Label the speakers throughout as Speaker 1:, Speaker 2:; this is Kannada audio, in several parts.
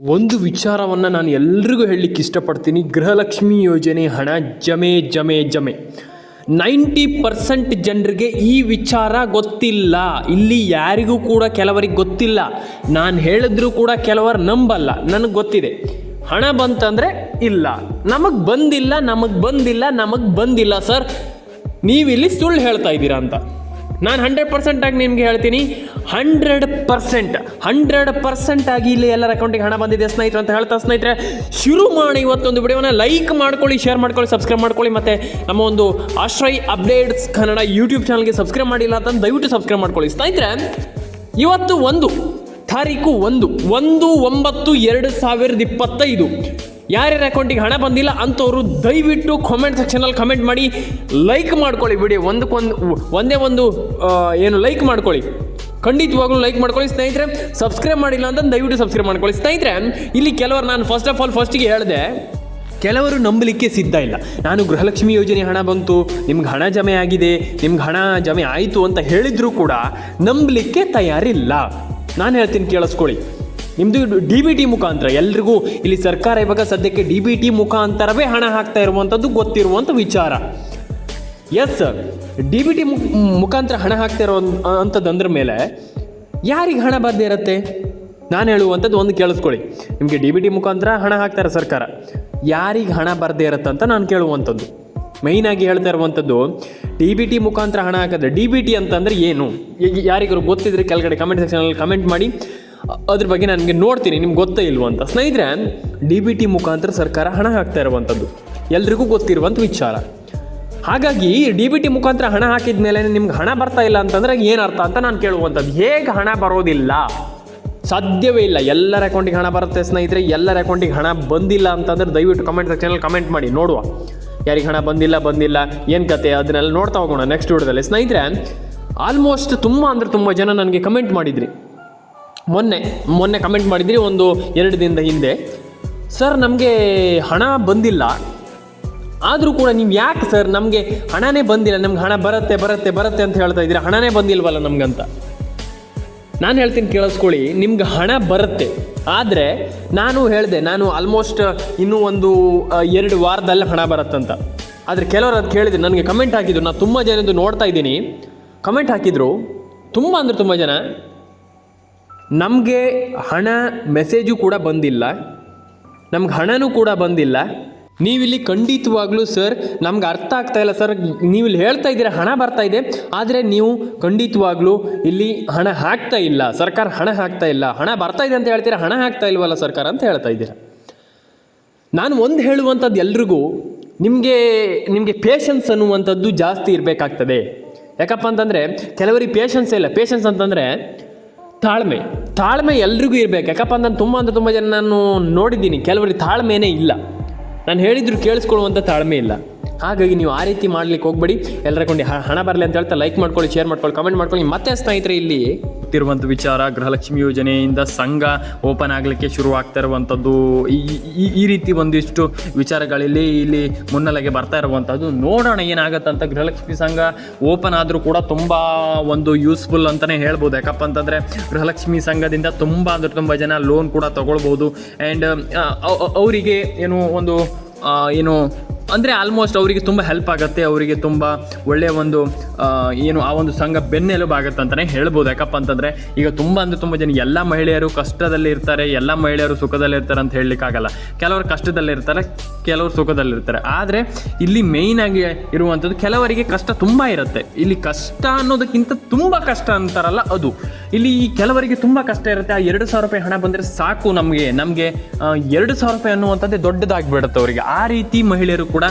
Speaker 1: ಒಂದು ವಿಚಾರವನ್ನು ನಾನು ಎಲ್ರಿಗೂ ಹೇಳಲಿಕ್ಕೆ ಇಷ್ಟಪಡ್ತೀನಿ. ಗೃಹಲಕ್ಷ್ಮಿ ಯೋಜನೆ ಹಣ ಜಮೆ ಜಮೆ ಜಮೆ. ನೈಂಟಿ ಪರ್ಸೆಂಟ್ ಜನರಿಗೆ ಈ ವಿಚಾರ ಗೊತ್ತಿಲ್ಲ. ಇಲ್ಲಿ ಯಾರಿಗೂ ಕೂಡ ಕೆಲವರಿಗೆ ಗೊತ್ತಿಲ್ಲ. ನಾನು ಹೇಳಿದ್ರೂ ಕೂಡ ಕೆಲವರು ನಂಬಲ್ಲ. ನನಗೆ ಗೊತ್ತಿದೆ. ಹಣ ಬಂತಂದರೆ ಇಲ್ಲ. ನಮಗೆ ಬಂದಿಲ್ಲ ನಮಗೆ ಬಂದಿಲ್ಲ ನಮಗೆ ಬಂದಿಲ್ಲ ಸರ್. ನೀವಿಲ್ಲಿ ಸುಳ್ಳು ಹೇಳ್ತಾ ಇದ್ದೀರಾ ಅಂತ. ನಾನು ಹಂಡ್ರೆಡ್ ಪರ್ಸೆಂಟ್ ಆಗಿ ನಿಮಗೆ ಹೇಳ್ತೀನಿ. ಹಂಡ್ರೆಡ್ ಪರ್ಸೆಂಟ್ ಹಂಡ್ರೆಡ್ ಪರ್ಸೆಂಟ್ ಆಗಿ ಇಲ್ಲಿ ಎಲ್ಲರ ಅಕೌಂಟಿಗೆ ಹಣ ಬಂದಿದೆ ಸ್ನೇಹಿತರು ಅಂತ ಹೇಳ್ತಾ ಸ್ನೇಹಿತರೆ, ಶುರು ಮಾಡಿ ಇವತ್ತೊಂದು ವಿಡಿಯೋನ ಲೈಕ್ ಮಾಡ್ಕೊಳ್ಳಿ ಶೇರ್ ಮಾಡ್ಕೊಳ್ಳಿ ಸಬ್ಸ್ಕ್ರೈಬ್ ಮಾಡ್ಕೊಳ್ಳಿ ಮತ್ತು ನಮ್ಮ ಒಂದು ಆಶ್ರಯ್ ಅಪ್ಡೇಟ್ಸ್ ಕನ್ನಡ ಯೂಟ್ಯೂಬ್ ಚಾನಲ್ಗೆ ಸಬ್ಸ್ಕ್ರೈಬ್ ಮಾಡಿಲ್ಲ ಅಂತ ದಯವಿಟ್ಟು ಸಬ್ಸ್ಕ್ರೈಬ್ ಮಾಡ್ಕೊಳ್ಳಿ. ಸ್ನೇಹಿತರೆ, ಇವತ್ತು ಒಂದು, ತಾರೀಕು ಒಂದು ಒಂದು ಒಂಬತ್ತು ಎರಡು ಸಾವಿರದ ಇಪ್ಪತ್ತೈದು. ಯಾರ್ಯಾರ ಅಕೌಂಟಿಗೆ ಹಣ ಬಂದಿಲ್ಲ ಅಂತವರು ದಯವಿಟ್ಟು ಕಾಮೆಂಟ್ ಸೆಕ್ಷನಲ್ಲಿ ಕಮೆಂಟ್ ಮಾಡಿ ಲೈಕ್ ಮಾಡ್ಕೊಳ್ಳಿ ವಿಡಿಯೋ ಒಂದಕ್ಕೊಂದು, ಒಂದೇ ಒಂದು ಏನು ಲೈಕ್ ಮಾಡ್ಕೊಳ್ಳಿ. ಖಂಡಿತವಾಗ್ಲೂ ಲೈಕ್ ಮಾಡ್ಕೊಳ್ಳಿ ಸ್ನೇಹಿತರೆ. ಸಬ್ಸ್ಕ್ರೈಬ್ ಮಾಡಿಲ್ಲ ಅಂತ ದಯವಿಟ್ಟು ಸಬ್ಸ್ಕ್ರೈಬ್ ಮಾಡ್ಕೊಳ್ಳಿ. ಸ್ನೇಹಿತರೆ, ಇಲ್ಲಿ ಕೆಲವರು ನಾನು ಫಸ್ಟ್ ಆಫ್ ಆಲ್ ಫಸ್ಟಿಗೆ ಹೇಳಿದೆ, ಕೆಲವರು ನಂಬಲಿಕ್ಕೆ ಸಿದ್ಧ ಇಲ್ಲ. ನಾನು ಗೃಹಲಕ್ಷ್ಮಿ ಯೋಜನೆ ಹಣ ಬಂತು, ನಿಮ್ಗೆ ಹಣ ಜಮೆ ಆಗಿದೆ, ನಿಮ್ಗೆ ಹಣ ಜಮೆ ಆಯಿತು ಅಂತ ಹೇಳಿದರೂ ಕೂಡ ನಂಬಲಿಕ್ಕೆ ತಯಾರಿಲ್ಲ. ನಾನು ಹೇಳ್ತೀನಿ ಕೇಳಿಸ್ಕೊಳ್ಳಿ. ನಿಮ್ಮದು ಡಿ ಬಿ ಟಿ ಮುಖಾಂತರ, ಎಲ್ರಿಗೂ ಇಲ್ಲಿ ಸರ್ಕಾರ ಇವಾಗ ಸದ್ಯಕ್ಕೆ ಡಿ ಬಿ ಟಿ ಮುಖಾಂತರವೇ ಹಣ ಹಾಕ್ತಾ ಇರುವಂಥದ್ದು ಗೊತ್ತಿರುವಂಥ ವಿಚಾರ. Yes sir D B T ಮುಖಾಂತರ ಹಣ ಹಾಕ್ತಾ ಇರೋ ಅಂಥದ್ದು ಅಂದ್ರ ಮೇಲೆ ಯಾರಿಗೆ ಹಣ ಬರ್ದೇ ಇರುತ್ತೆ? ನಾನು ಹೇಳುವಂಥದ್ದು ಒಂದು ಕೇಳಿಸ್ಕೊಳ್ಳಿ. ನಿಮಗೆ ಡಿ ಬಿ ಟಿ ಮುಖಾಂತರ ಹಣ ಹಾಕ್ತಾರೆ ಸರ್ಕಾರ, ಯಾರಿಗೆ ಹಣ ಬರದೇ ಇರುತ್ತೆ ಅಂತ ನಾನು ಕೇಳುವಂಥದ್ದು. ಆಗಿ ಹೇಳ್ತಾ ಇರುವಂಥದ್ದು, ಡಿ ಬಿ ಟಿ ಮುಖಾಂತರ ಹಣ ಹಾಕಿದ್ರೆ, ಡಿ ಬಿ ಟಿ ಅಂತಂದರೆ ಏನು? ಯಾರಿಗಾರು ಗೊತ್ತಿದ್ರೆ ಕೆಳಗಡೆ ಕಮೆಂಟ್ ಸೆಕ್ಷನಲ್ಲಿ ಕಮೆಂಟ್ ಮಾಡಿ. ಅದ್ರ ಬಗ್ಗೆ ನನಗೆ ನೋಡ್ತೀನಿ, ನಿಮ್ಗೆ ಗೊತ್ತೇ ಇಲ್ವೋ ಅಂತ. ಸ್ನೇಹಿತರೆ, ಡಿ ಬಿ ಟಿ ಮುಖಾಂತರ ಸರ್ಕಾರ ಹಣ ಹಾಕ್ತಾ ಇರುವಂಥದ್ದು. ಎಲ್ರಿಗೂ ಗೊತ್ತಿರುವಂಥ ವಿಚಾರ. ಹಾಗಾಗಿ ಡಿ ಬಿ ಟಿ ಮುಖಾಂತರ ಹಣ ಹಾಕಿದ ಮೇಲೆ ನಿಮ್ಗೆ ಹಣ ಬರ್ತಾ ಇಲ್ಲ ಅಂತಂದ್ರೆ ಏನು ಅರ್ಥ ಅಂತ ನಾನು ಕೇಳುವಂಥದ್ದು. ಹೇಗೆ ಹಣ ಬರೋದಿಲ್ಲ? ಸಾಧ್ಯವೇ ಇಲ್ಲ. ಎಲ್ಲರ ಅಕೌಂಟಿಗೆ ಹಣ ಬರುತ್ತೆ ಸ್ನೇಹಿತರೆ, ಎಲ್ಲರ ಅಕೌಂಟಿಗೆ ಹಣ ಬಂದಿಲ್ಲ ಅಂತಂದ್ರೆ ದಯವಿಟ್ಟು ಕಮೆಂಟ್ ಸೆಕ್ಷನಲ್ಲಿ ಕಮೆಂಟ್ ಮಾಡಿ, ನೋಡುವ. ಯಾರಿಗೆ ಹಣ ಬಂದಿಲ್ಲ ಬಂದಿಲ್ಲ, ಏನು ಕತೆ, ಅದನ್ನೆಲ್ಲ ನೋಡ್ತಾ ಹೋಗೋಣ ನೆಕ್ಸ್ಟ್ ವಿಡಿಯೋದಲ್ಲಿ. ಸ್ನೇಹಿತರೆ ಆಲ್ಮೋಸ್ಟ್ ತುಂಬ ಅಂದರೆ ತುಂಬ ಜನ ನನಗೆ ಕಮೆಂಟ್ ಮಾಡಿದ್ರಿ. ಮೊನ್ನೆ ಮೊನ್ನೆ ಕಮೆಂಟ್ ಮಾಡಿದ್ರಿ ಒಂದು ಎರಡು ದಿನದ ಹಿಂದೆ. ಸರ್ ನಮಗೆ ಹಣ ಬಂದಿಲ್ಲ. ಆದರೂ ಕೂಡ ನೀವು ಯಾಕೆ ಸರ್ ನಮಗೆ ಹಣನೇ ಬಂದಿಲ್ಲ? ನಮ್ಗೆ ಹಣ ಬರುತ್ತೆ ಬರುತ್ತೆ ಬರುತ್ತೆ ಅಂತ ಹೇಳ್ತಾ ಇದ್ದೀರಾ? ಹಣನೇ ಬಂದಿಲ್ವಲ್ಲ ನಮಗಂತ? ನಾನು ಹೇಳ್ತೀನಿ ಕೇಳಿಸ್ಕೊಳ್ಳಿ, ನಿಮ್ಗೆ ಹಣ ಬರುತ್ತೆ. ಆದರೆ ನಾನು ಹೇಳಿದೆ, ನಾನು ಆಲ್ಮೋಸ್ಟ್ ಇನ್ನೂ ಒಂದು ಎರಡು ವಾರದಲ್ಲಿ ಹಣ ಬರುತ್ತಂತ. ಆದರೆ ಕೆಲವರು ಅದು ಕೇಳಿದ್ರು, ನನಗೆ ಕಮೆಂಟ್ ಹಾಕಿದ್ರು. ನಾನು ತುಂಬ ಜನದ್ದು ನೋಡ್ತಾ ಇದ್ದೀನಿ. ಕಮೆಂಟ್ ಹಾಕಿದ್ರು. ತುಂಬ ಅಂದರೆ ತುಂಬ ಜನ. ನಮಗೆ ಹಣ ಮೆಸೇಜು ಕೂಡ ಬಂದಿಲ್ಲ. ನಮ್ಗೆ ಹಣನೂ ಕೂಡ ಬಂದಿಲ್ಲ. ನೀವಿಲ್ಲಿ ಖಂಡಿತವಾಗ್ಲೂ ಸರ್ ನಮ್ಗೆ ಅರ್ಥ ಆಗ್ತಾ ಇಲ್ಲ ಸರ್ ನೀವಿಲ್ಲಿ ಹೇಳ್ತಾ ಇದ್ದೀರಾ, ಹಣ ಬರ್ತಾ ಇದೆ. ಆದರೆ ನೀವು ಖಂಡಿತವಾಗ್ಲೂ ಇಲ್ಲಿ ಹಣ ಹಾಕ್ತಾ ಇಲ್ಲ. ಸರ್ಕಾರ ಹಣ ಹಾಕ್ತಾ ಇಲ್ಲ. ಹಣ ಬರ್ತಾ ಇದೆ ಅಂತ ಹೇಳ್ತೀರಾ, ಹಣ ಹಾಕ್ತಾ ಇಲ್ವಲ್ಲ ಸರ್ಕಾರ ಅಂತ ಹೇಳ್ತಾ ಇದ್ದೀರಾ. ನಾನು ಒಂದು ಹೇಳುವಂಥದ್ದು ಎಲ್ರಿಗೂ, ನಿಮಗೆ ನಿಮಗೆ ಪೇಷನ್ಸ್ ಅನ್ನುವಂಥದ್ದು ಜಾಸ್ತಿ ಇರಬೇಕಾಗ್ತದೆ. ಯಾಕಪ್ಪ ಅಂತಂದರೆ, ಕೆಲವರಿಗೆ ಪೇಷನ್ಸ್ ಇಲ್ಲ. ಪೇಷನ್ಸ್ ಅಂತಂದರೆ ತಾಳ್ಮೆ. ತಾಳ್ಮೆ ಎಲ್ರಿಗೂ ಇರಬೇಕು. ಯಾಕಪ್ಪ ನಾನು ತುಂಬ ಅಂದರೆ ತುಂಬ ಜನ ನಾನು ನೋಡಿದ್ದೀನಿ. ಕೆಲವರಿಗೆ ತಾಳ್ಮೆನೇ ಇಲ್ಲ. ನಾನು ಹೇಳಿದ್ರು ಕೇಳಿಸ್ಕೊಳ್ಳುವಂಥ ತಾಳ್ಮೆ ಇಲ್ಲ. ಹಾಗಾಗಿ ನೀವು ಆ ರೀತಿ ಮಾಡ್ಲಿಕ್ಕೆ ಹೋಗ್ಬೇಡಿ. ಎಲ್ಲರ ಕೊಂಡು ಹಣ ಬರಲಿ ಅಂತ ಹೇಳ್ತಾ ಲೈಕ್ ಮಾಡ್ಕೊಳ್ಳಿ ಶೇರ್ ಮಾಡ್ಕೊಳ್ಳಿ ಕಮೆಂಟ್ ಮಾಡ್ಕೊಳ್ಳಿ. ಮತ್ತೆ ಸ್ನೇಹಿತರೆ ಇಲ್ಲಿ ಗೊತ್ತಿರುವಂಥ ವಿಚಾರ, ಗೃಹಲಕ್ಷ್ಮಿ ಯೋಜನೆಯಿಂದ ಸಂಘ ಓಪನ್ ಆಗಲಿಕ್ಕೆ ಶುರು ಆಗ್ತಾ ಇರುವಂಥದ್ದು ಈ, ಈ- ಈ ರೀತಿ ಒಂದಿಷ್ಟು ವಿಚಾರಗಳಲ್ಲಿ ಇಲ್ಲಿ ಮುನ್ನೆಲೆಗೆ ಬರ್ತಾ ಇರುವಂಥದ್ದು ನೋಡೋಣ ಏನಾಗುತ್ತೆ ಅಂತ ಗೃಹಲಕ್ಷ್ಮಿ ಸಂಘ ಓಪನ್ ಆದರೂ ಕೂಡ ತುಂಬ ಒಂದು ಯೂಸ್ಫುಲ್ ಅಂತಲೇ ಹೇಳ್ಬೋದು. ಯಾಕಪ್ಪ ಅಂತಂದರೆ ಗೃಹಲಕ್ಷ್ಮಿ ಸಂಘದಿಂದ ತುಂಬ ಅಂದ್ರೆ ತುಂಬ ಜನ ಲೋನ್ ಕೂಡ ತಗೊಳ್ಬೋದು. ಆ್ಯಂಡ್ ಅವರಿಗೆ ಏನು ಒಂದು ಏನು ಅಂದರೆ ಆಲ್ಮೋಸ್ಟ್ ಅವರಿಗೆ ತುಂಬ ಹೆಲ್ಪ್ ಆಗುತ್ತೆ, ಅವರಿಗೆ ತುಂಬ ಒಳ್ಳೆಯ ಒಂದು ಏನು ಆ ಒಂದು ಸಂಘ ಬೆನ್ನೆಲುಬು ಆಗುತ್ತೆ ಅಂತಲೇ ಹೇಳ್ಬೋದು. ಯಾಕಪ್ಪ ಅಂತಂದರೆ ಈಗ ತುಂಬ ಅಂದರೆ ತುಂಬ ಜನ ಎಲ್ಲ ಮಹಿಳೆಯರು ಕಷ್ಟದಲ್ಲಿ ಇರ್ತಾರೆ, ಎಲ್ಲ ಮಹಿಳೆಯರು ಸುಖದಲ್ಲಿ ಇರ್ತಾರೆ ಅಂತ ಹೇಳಲಿಕ್ಕಾಗಲ್ಲ ಕೆಲವರು ಕಷ್ಟದಲ್ಲಿ ಇರ್ತಾರೆ, ಕೆಲವರು ಸುಖದಲ್ಲಿರ್ತಾರೆ ಆದರೆ ಇಲ್ಲಿ ಮೇಯ್ನ್ ಆಗಿ ಇರುವಂಥದ್ದು ಕೆಲವರಿಗೆ ಕಷ್ಟ ತುಂಬ ಇರುತ್ತೆ. ಇಲ್ಲಿ ಕಷ್ಟ ಅನ್ನೋದಕ್ಕಿಂತ ತುಂಬ ಕಷ್ಟ ಅಂತಾರಲ್ಲ ಅದು. ಇಲ್ಲಿ ಕೆಲವರಿಗೆ ತುಂಬ ಕಷ್ಟ ಇರುತ್ತೆ. ಆ ಎರಡು ಸಾವಿರ ರೂಪಾಯಿ ಹಣ ಬಂದರೆ ಸಾಕು ನಮಗೆ. ನಮಗೆ ಎರಡು ಸಾವಿರ ರೂಪಾಯಿ ಅನ್ನುವಂಥದ್ದೇ ದೊಡ್ಡದಾಗಿಬಿಡುತ್ತೆ ಅವರಿಗೆ. ಆ ರೀತಿ ಮಹಿಳೆಯರು ಕೂಡ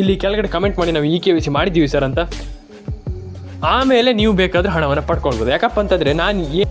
Speaker 1: ಇಲ್ಲಿ ಕೆಳಗಡೆ ಕಮೆಂಟ್ ಮಾಡಿ ನಾವು ಇ ಕೆ ವಿ ಸಿ ಮಾಡಿದ್ದೀವಿ ಸರ್ ಅಂತ. ಆಮೇಲೆ ನೀವು ಬೇಕಾದ್ರೆ ಹಣವನ್ನು ಪಡ್ಕೊಳ್ಬೋದು. ಯಾಕಪ್ಪ ಅಂತಂದರೆ ನಾನು ಏ